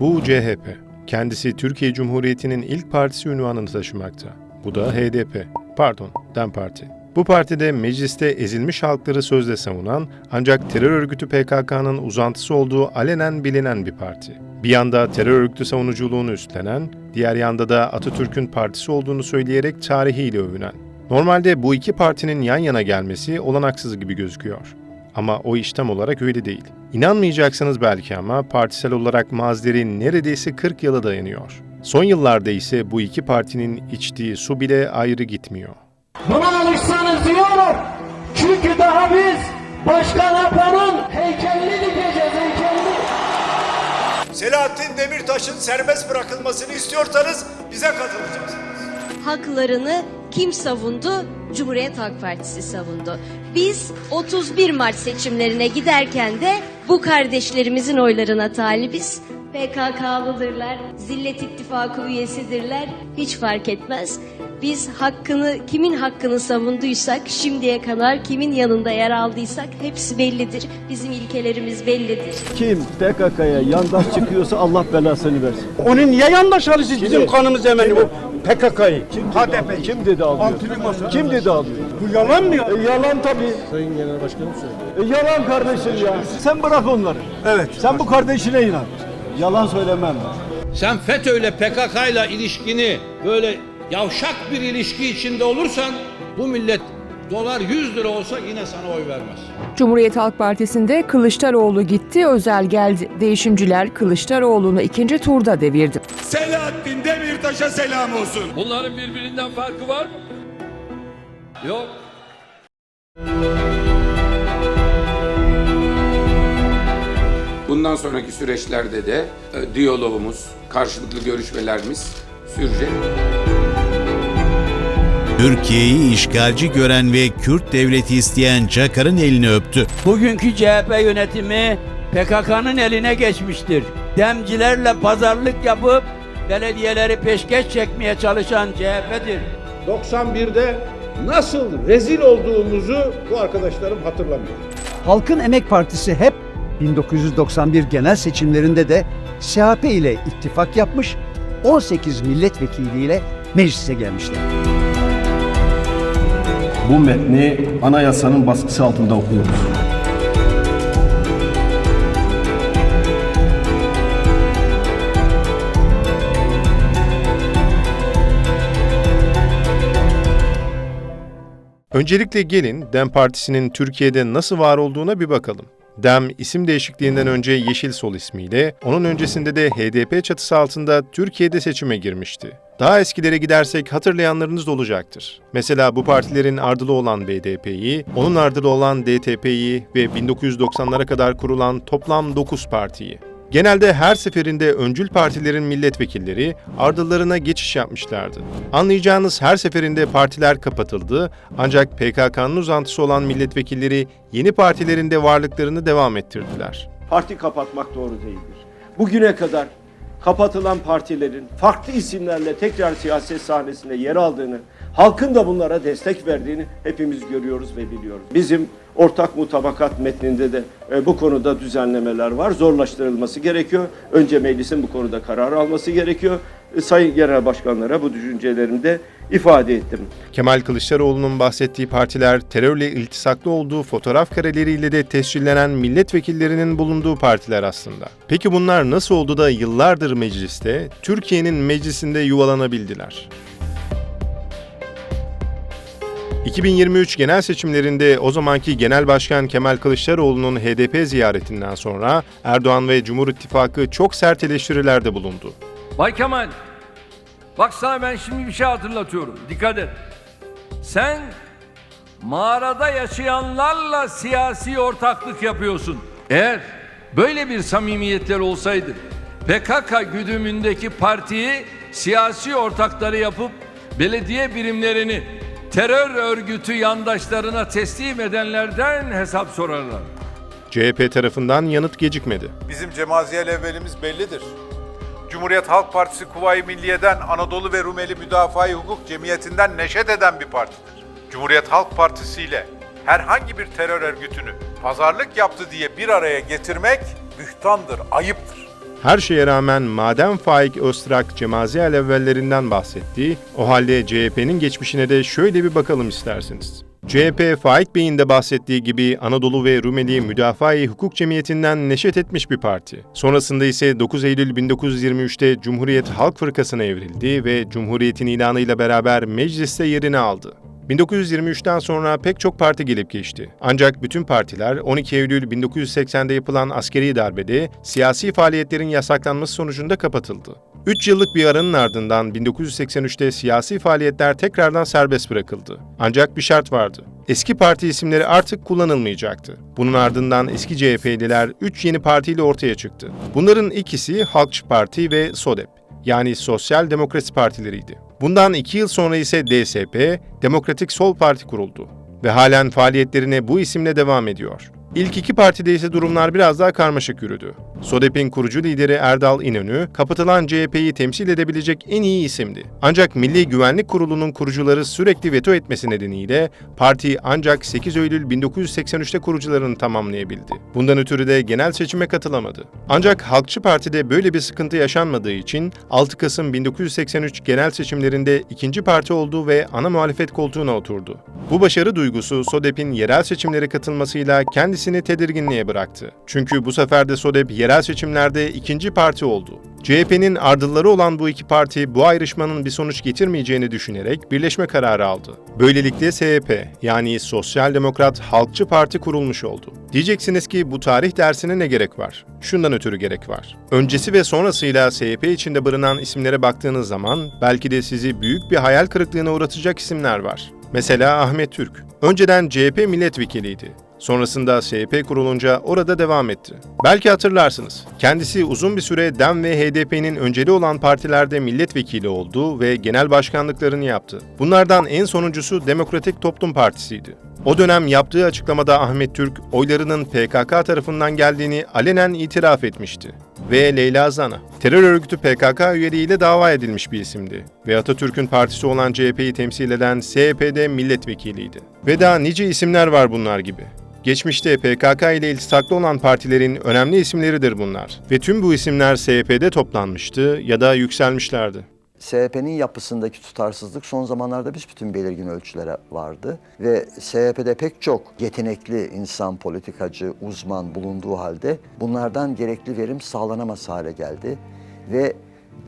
Bu CHP. Kendisi Türkiye Cumhuriyeti'nin ilk partisi unvanını taşımakta. Bu da HDP. Pardon, DEM Parti. Bu partide mecliste ezilmiş halkları sözde savunan ancak terör örgütü PKK'nın uzantısı olduğu alenen bilinen bir parti. Bir yanda terör örgütü savunuculuğunu üstlenen, diğer yanda da Atatürk'ün partisi olduğunu söyleyerek tarihiyle övünen. Normalde bu iki partinin yan yana gelmesi olanaksız gibi gözüküyor. Ama o iş tam olarak öyle değil. İnanmayacaksınız belki ama partisel olarak mazileri neredeyse 40 yıla dayanıyor. Son yıllarda ise bu iki partinin içtiği su bile ayrı gitmiyor. Buna alışsanız olur. Çünkü daha biz Başkan Apo'nun heykelini dikeceğiz heykelini. Selahattin Demirtaş'ın serbest bırakılmasını istiyorsanız bize katılacaksınız. haklarını kim savundu? Cumhuriyet Halk Partisi savundu. Biz 31 Mart seçimlerine giderken de bu kardeşlerimizin oylarına talibiz. PKK'lıdırlar, Zillet İttifakı üyesidirler, hiç fark etmez. Biz hakkını, kimin hakkını savunduysak, şimdiye kadar kimin yanında yer aldıysak hepsi bellidir. Bizim ilkelerimiz bellidir. Kim PKK'ya yandaş çıkıyorsa Allah belasını versin. Onun niye yandaş alışız bizim kanımız hemen PKK'yı? HDP. Kim dedi alıyor? Kim dedi alıyor? Bu yalan mı ya? E, yalan tabii. Sayın Genel Başkanım söyledi. E, yalan kardeşim ya. Sen bırak onları. Evet. Sen bu kardeşine inan. Yalan söylemem. Sen FETÖ ile PKK ile ilişkini böyle yavşak bir ilişki içinde olursan bu millet dolar 100 lira olsa yine sana oy vermez. Cumhuriyet Halk Partisi'nde Kılıçdaroğlu gitti, Özel geldi. Değişimciler Kılıçdaroğlu'nu ikinci turda devirdi. Selahattin Demirtaş'a selam olsun. Bunların birbirinden farkı var mı? Yok. Bundan sonraki süreçlerde de e, diyalogumuz, karşılıklı görüşmelerimiz sürecek. Türkiye'yi işgalci gören ve Kürt devleti isteyen Çakar'ın elini öptü. Bugünkü CHP yönetimi PKK'nın eline geçmiştir. Demcilerle pazarlık yapıp belediyeleri peşkeş çekmeye çalışan CHP'dir. 91'de nasıl rezil olduğumuzu bu arkadaşlarım hatırlamıyor. Halkın Emek Partisi hep 1991 genel seçimlerinde de CHP ile ittifak yapmış, 18 milletvekiliyle meclise gelmişler. Bu metni anayasanın baskısı altında okuyoruz. Öncelikle gelin DEM Partisi'nin Türkiye'de nasıl var olduğuna bir bakalım. DEM isim değişikliğinden önce Yeşil Sol ismiyle, onun öncesinde de HDP çatısı altında Türkiye'de seçime girmişti. Daha eskilere gidersek hatırlayanlarınız da olacaktır. Mesela bu partilerin ardılı olan BDP'yi, onun ardılı olan DTP'yi ve 1990'lara kadar kurulan toplam 9 partiyi. Genelde her seferinde öncül partilerin milletvekilleri ardıllarına geçiş yapmışlardı. Anlayacağınız her seferinde partiler kapatıldı ancak PKK'nın uzantısı olan milletvekilleri yeni partilerinde varlıklarını devam ettirdiler. Parti kapatmak doğru değildir. Bugüne kadar kapatılan partilerin farklı isimlerle tekrar siyaset sahnesinde yer aldığını, halkın da bunlara destek verdiğini hepimiz görüyoruz ve biliyoruz. Bizim ortak mutabakat metninde de e, bu konuda düzenlemeler var. Zorlaştırılması gerekiyor. Önce meclisin bu konuda karar alması gerekiyor. E, Sayın Genel Başkanlara bu düşüncelerimi de ifade ettim. Kemal Kılıçdaroğlu'nun bahsettiği partiler terörle iltisaklı olduğu fotoğraf kareleriyle de tescillenen milletvekillerinin bulunduğu partiler aslında. Peki bunlar nasıl oldu da yıllardır mecliste, Türkiye'nin meclisinde yuvalanabildiler? 2023 genel seçimlerinde o zamanki Genel Başkan Kemal Kılıçdaroğlu'nun HDP ziyaretinden sonra Erdoğan ve Cumhur İttifakı çok sert eleştirilerde bulundu. Bay Kemal, bak sana ben şimdi bir şey hatırlatıyorum. Dikkat et. Sen mağarada yaşayanlarla siyasi ortaklık yapıyorsun. Eğer böyle bir samimiyetler olsaydı PKK güdümündeki partiyi siyasi ortakları yapıp belediye birimlerini terör örgütü yandaşlarına teslim edenlerden hesap sorarlar. CHP tarafından yanıt gecikmedi. Bizim cemaziyel evvelimiz bellidir. Cumhuriyet Halk Partisi Kuvayi Milliye'den Anadolu ve Rumeli Müdafaa-i Hukuk Cemiyeti'nden neşet eden bir partidir. Cumhuriyet Halk Partisi ile herhangi bir terör örgütünü pazarlık yaptı diye bir araya getirmek bühtandır, ayıptır. her şeye rağmen Maden Faik Öztrak Cemazi evvellerinden bahsetti. O halde CHP'nin geçmişine de şöyle bir bakalım isterseniz. CHP, Faik Bey'in de bahsettiği gibi Anadolu ve Rumeli Müdafaa-i Hukuk Cemiyeti'nden neşet etmiş bir parti. Sonrasında ise 9 Eylül 1923'te Cumhuriyet Halk Fırkası'na evrildi ve Cumhuriyet'in ilanıyla beraber mecliste yerini aldı. 1923'ten sonra pek çok parti gelip geçti. Ancak bütün partiler 12 Eylül 1980'de yapılan askeri darbede siyasi faaliyetlerin yasaklanması sonucunda kapatıldı. 3 yıllık bir aranın ardından 1983'te siyasi faaliyetler tekrardan serbest bırakıldı. Ancak bir şart vardı. Eski parti isimleri artık kullanılmayacaktı. Bunun ardından eski CHP'liler 3 yeni partiyle ortaya çıktı. Bunların ikisi Halkçı Parti ve SODEP yani Sosyal Demokrasi Partileriydi. Bundan iki yıl sonra ise DSP, Demokratik Sol Parti kuruldu ve halen faaliyetlerine bu isimle devam ediyor. İlk iki partide ise durumlar biraz daha karmaşık yürüdü. SODEP'in kurucu lideri Erdal İnönü, kapatılan CHP'yi temsil edebilecek en iyi isimdi. Ancak Milli Güvenlik Kurulu'nun kurucuları sürekli veto etmesi nedeniyle parti ancak 8 Eylül 1983'te kurucularını tamamlayabildi. Bundan ötürü de genel seçime katılamadı. Ancak Halkçı Parti'de böyle bir sıkıntı yaşanmadığı için 6 Kasım 1983 genel seçimlerinde ikinci parti oldu ve ana muhalefet koltuğuna oturdu. Bu başarı duygusu SODEP'in yerel seçimlere katılmasıyla kendisini tedirginliğe bıraktı. Çünkü bu sefer de SODEP yerel seçimlerde ikinci parti oldu. CHP'nin ardılları olan bu iki parti bu ayrışmanın bir sonuç getirmeyeceğini düşünerek birleşme kararı aldı. Böylelikle SHP yani Sosyal Demokrat Halkçı Parti kurulmuş oldu. Diyeceksiniz ki bu tarih dersine ne gerek var? Şundan ötürü gerek var. Öncesi ve sonrasıyla SHP içinde barınan isimlere baktığınız zaman belki de sizi büyük bir hayal kırıklığına uğratacak isimler var. Mesela Ahmet Türk. Önceden CHP milletvekiliydi. Sonrasında SHP kurulunca orada devam etti. Belki hatırlarsınız. Kendisi uzun bir süre DEM ve HDP'nin önceli olan partilerde milletvekili oldu ve genel başkanlıklarını yaptı. Bunlardan en sonuncusu Demokratik Toplum Partisi'ydi. O dönem yaptığı açıklamada Ahmet Türk, oylarının PKK tarafından geldiğini alenen itiraf etmişti. Ve Leyla Zana, terör örgütü PKK üyeliğiyle dava edilmiş bir isimdi. Ve Atatürk'ün partisi olan CHP'yi temsil eden SHP'de milletvekiliydi. Ve daha nice isimler var bunlar gibi. Geçmişte PKK ile iltisaklı olan partilerin önemli isimleridir bunlar. Ve tüm bu isimler SHP'de toplanmıştı ya da yükselmişlerdi. SHP'nin yapısındaki tutarsızlık son zamanlarda büsbütün belirgin ölçülere vardı. Ve SHP'de pek çok yetenekli insan, politikacı, uzman bulunduğu halde bunlardan gerekli verim sağlanamaz hale geldi. Ve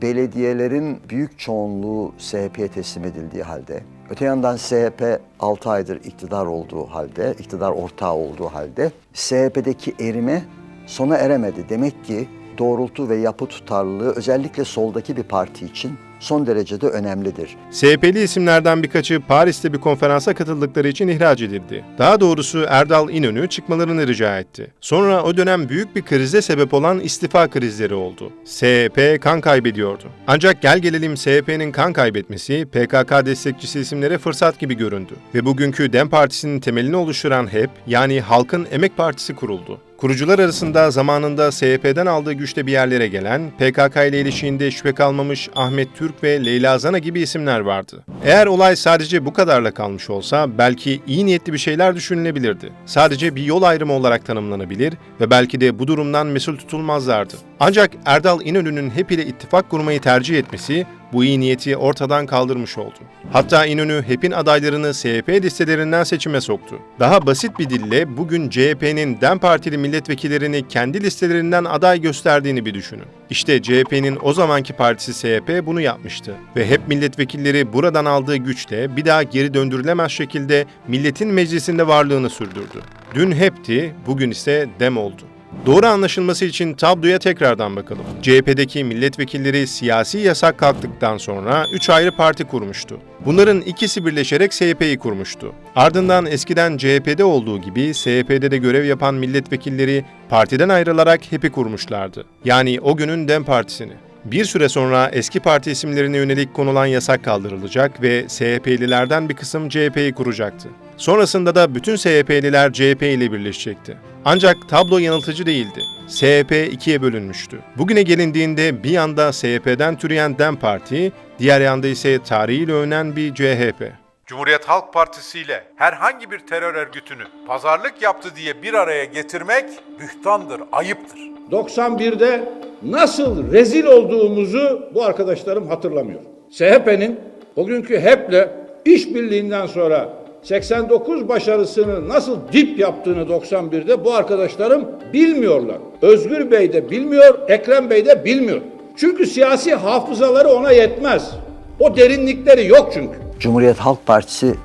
belediyelerin büyük çoğunluğu SHP'ye teslim edildiği halde, öte yandan SHP 6 aydır iktidar olduğu halde, iktidar ortağı olduğu halde SHP'deki erime sona eremedi. Demek ki doğrultu ve yapı tutarlılığı özellikle soldaki bir parti için son derecede önemlidir. SHP'li isimlerden birkaçı Paris'te bir konferansa katıldıkları için ihraç edildi. Daha doğrusu Erdal İnönü çıkmalarını rica etti. Sonra o dönem büyük bir krize sebep olan istifa krizleri oldu. SHP kan kaybediyordu. Ancak gel gelelim SHP'nin kan kaybetmesi PKK destekçisi isimlere fırsat gibi göründü. Ve bugünkü DEM Partisi'nin temelini oluşturan HEP yani Halkın Emek Partisi kuruldu. Kurucular arasında zamanında SHP'den aldığı güçle bir yerlere gelen, PKK ile ilişiğinde şüphe kalmamış Ahmet Türk ve Leyla Zana gibi isimler vardı. Eğer olay sadece bu kadarla kalmış olsa belki iyi niyetli bir şeyler düşünülebilirdi. Sadece bir yol ayrımı olarak tanımlanabilir ve belki de bu durumdan mesul tutulmazlardı. Ancak Erdal İnönü'nün HEP ile ittifak kurmayı tercih etmesi bu iyi niyeti ortadan kaldırmış oldu. Hatta İnönü HEP'in adaylarını SHP listelerinden seçime soktu. Daha basit bir dille bugün CHP'nin DEM Partili milletvekillerini kendi listelerinden aday gösterdiğini bir düşünün. İşte CHP'nin o zamanki partisi SHP bunu yapmıştı. Ve HEP milletvekilleri buradan aldığı güçle bir daha geri döndürülemez şekilde milletin meclisinde varlığını sürdürdü. Dün HEP'ti, bugün ise DEM oldu. Doğru anlaşılması için tabloya tekrardan bakalım. CHP'deki milletvekilleri siyasi yasak kalktıktan sonra 3 ayrı parti kurmuştu. Bunların ikisi birleşerek SHP'yi kurmuştu. Ardından eskiden CHP'de olduğu gibi SHP'de de görev yapan milletvekilleri partiden ayrılarak HEP'i kurmuşlardı. Yani o günün DEM Partisi'ni. Bir süre sonra eski parti isimlerine yönelik konulan yasak kaldırılacak ve SHP'lilerden bir kısım CHP'yi kuracaktı. Sonrasında da bütün SHP'liler CHP ile birleşecekti. Ancak tablo yanıltıcı değildi. SHP ikiye bölünmüştü. Bugüne gelindiğinde bir yanda SHP'den türeyen DEM Parti, diğer yanda ise tarihiyle övünen bir CHP. Cumhuriyet Halk Partisi ile herhangi bir terör örgütünü pazarlık yaptı diye bir araya getirmek bühtandır, ayıptır. 91'de nasıl rezil olduğumuzu bu arkadaşlarım hatırlamıyor. CHP'nin o günkü HEP'le işbirliğinden sonra 89 başarısını nasıl dip yaptığını 91'de bu arkadaşlarım bilmiyorlar. Özgür Bey de bilmiyor, Ekrem Bey de bilmiyor. Çünkü siyasi hafızaları ona yetmez. O derinlikleri yok çünkü. Cumhuriyet Halk Partisi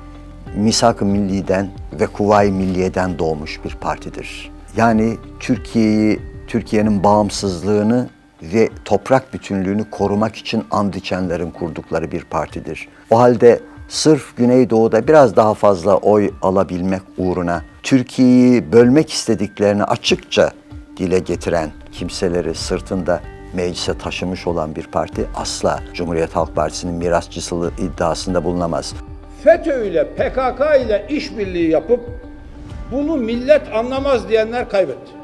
Misak-ı Milli'den ve Kuvayi Milliye'den doğmuş bir partidir. Yani Türkiye'yi, Türkiye'nin bağımsızlığını ve toprak bütünlüğünü korumak için and içenlerin kurdukları bir partidir. O halde sırf Güneydoğu'da biraz daha fazla oy alabilmek uğruna Türkiye'yi bölmek istediklerini açıkça dile getiren kimseleri sırtında meclise taşımış olan bir parti asla Cumhuriyet Halk Partisi'nin mirasçısı iddiasında bulunamaz. FETÖ ile PKK ile işbirliği yapıp bunu millet anlamaz diyenler kaybetti.